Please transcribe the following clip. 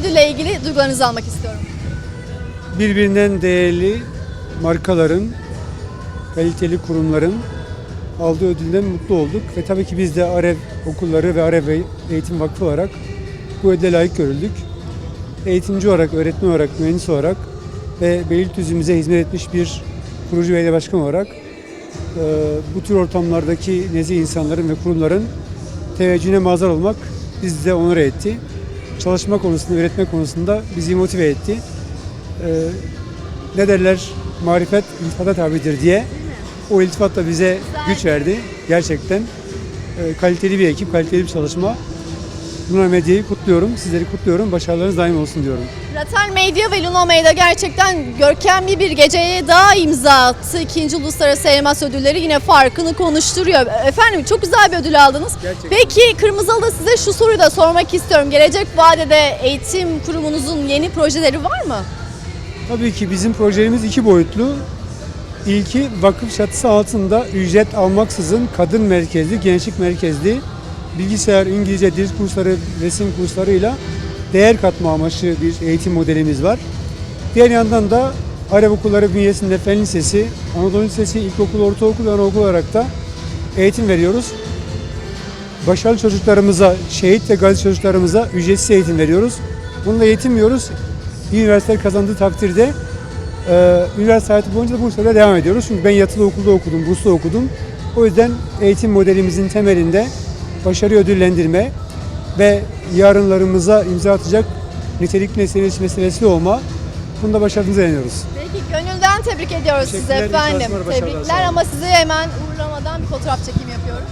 ödülle ilgili duygularınızı almak istiyorum. birbirinden değerli markaların, kaliteli kurumların aldığı ödülden mutlu olduk. Ve tabii ki biz de Arev okulları ve Arev Eğitim Vakfı olarak bu ödüle layık görüldük. Eğitimci olarak, öğretmen olarak, mühendis olarak ve Beylikdüzü'müze hizmet etmiş bir kurucu belediye başkanı olarak e, bu tür ortamlardaki nezih insanların ve kurumların teveccühüne mazhar olmak bizi de onur etti. Çalışma konusunda, üretme konusunda bizi motive etti e, ne derler marifet iltifata tabidir diye o iltifat da bize güç verdi. Gerçekten e, kaliteli bir ekip, kaliteli bir çalışma. Luna Medya'yı kutluyorum, sizleri kutluyorum. Başarılarınız daim olsun diyorum. Ratel Medya ve Luna Medya gerçekten görkemli bir geceye daha imza attı. İkinci Uluslararası Elmas Ödülleri yine farkını konuşturuyor. Efendim çok güzel bir ödül aldınız. Gerçekten. Peki Kırmızılı'da size şu soruyu da sormak istiyorum. Gelecek vadede eğitim kurumunuzun yeni projeleri var mı? Tabii ki bizim projelerimiz iki boyutlu. İlki vakıf çatısı altında ücret almaksızın kadın merkezli, gençlik merkezli bilgisayar, İngilizce, dil kursları, resim kurslarıyla değer katma amaçlı bir eğitim modelimiz var. Diğer yandan da Arap okulları bünyesinde Fen Lisesi, Anadolu Lisesi, İlkokul, Ortaokul ve Anaokul olarak da eğitim veriyoruz. Başarılı çocuklarımıza, şehit ve gazi çocuklarımıza ücretsiz eğitim veriyoruz. Bununla yetinmiyoruz. Bir üniversite kazandığı takdirde e, üniversite hayatı boyunca da Bursa'da devam ediyoruz. Çünkü ben yatılı okulda okudum, burslu okudum. O yüzden eğitim modelimizin temelinde başarı ödüllendirme ve yarınlarımıza imza atacak nitelikli nesneleş meselesi olma. Bunda başarınızı deniyoruz. Peki gönülden tebrik ediyoruz size efendim. Tebrikler ama size hemen uğurlamadan bir fotoğraf çekimi yapıyoruz.